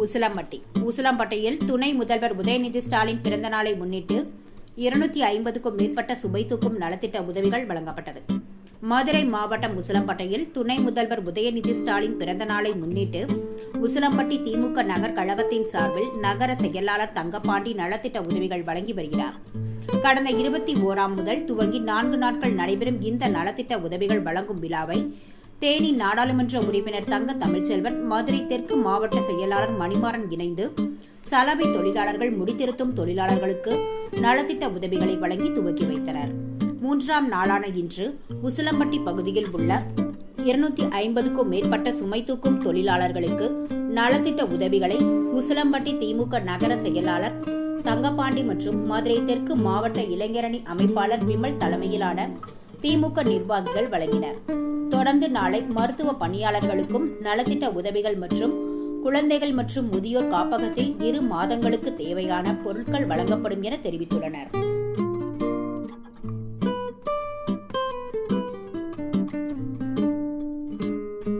உசிலம்பட்டி. உசிலம்பட்டியில் துணை முதல்வர் உதயநிதி ஸ்டாலின் பிறந்த நாளை முன்னிட்டு இருநூத்தி ஐம்பதுக்கும் மேற்பட்ட சுபை தூக்கும் நலத்திட்ட உதவிகள் வழங்கப்பட்டது. மதுரை மாவட்டம் உசிலம்பட்டையில் துணை முதல்வர் உதயநிதி ஸ்டாலின் பிறந்த நாளை முன்னிட்டு உசிலம்பட்டி திமுக நகர் கழகத்தின் சார்பில் நகர செயலாளர் தங்கப்பாண்டி நலத்திட்ட உதவிகள் வழங்கி வருகிறார். கடந்த இருபத்தி ஓராம் முதல் துவங்கி நான்கு நாட்கள் நடைபெறும் இந்த நலத்திட்ட உதவிகள் வழங்கும் விழாவை தேனி நாடாளுமன்ற உறுப்பினர் தங்க தமிழ்ச்செல்வன் மதுரை தெற்கு மாவட்ட செயலாளர் மணிமாறன் இணைந்து சலவை தொழிலாளர்கள் முடித்திருத்தும் தொழிலாளர்களுக்கு நலத்திட்ட உதவிகளை வழங்கி துவக்கி வைத்தனர். மூன்றாம் நாளான இன்று உசிலம்பட்டி பகுதியில் உள்ள இருநூத்தி ஐம்பதுக்கும் மேற்பட்ட சுமை தூக்கும் தொழிலாளர்களுக்கு நலத்திட்ட உதவிகளை உசிலம்பட்டி திமுக நகர செயலாளர் தங்கப்பாண்டி மற்றும் மதுரை தெற்கு மாவட்ட இளைஞரணி அமைப்பாளர் விமல் தலைமையிலான திமுக நிர்வாகிகள் வழங்கினர். தொடர்ந்து நாளை மருத்துவ பணியாளர்களுக்கும் நலத்திட்ட உதவிகள் மற்றும் குழந்தைகள் மற்றும் முதியோர் காப்பகத்தில் இரு மாதங்களுக்கு தேவையான பொருட்கள் வழங்கப்படும் என தெரிவித்துள்ளனர்.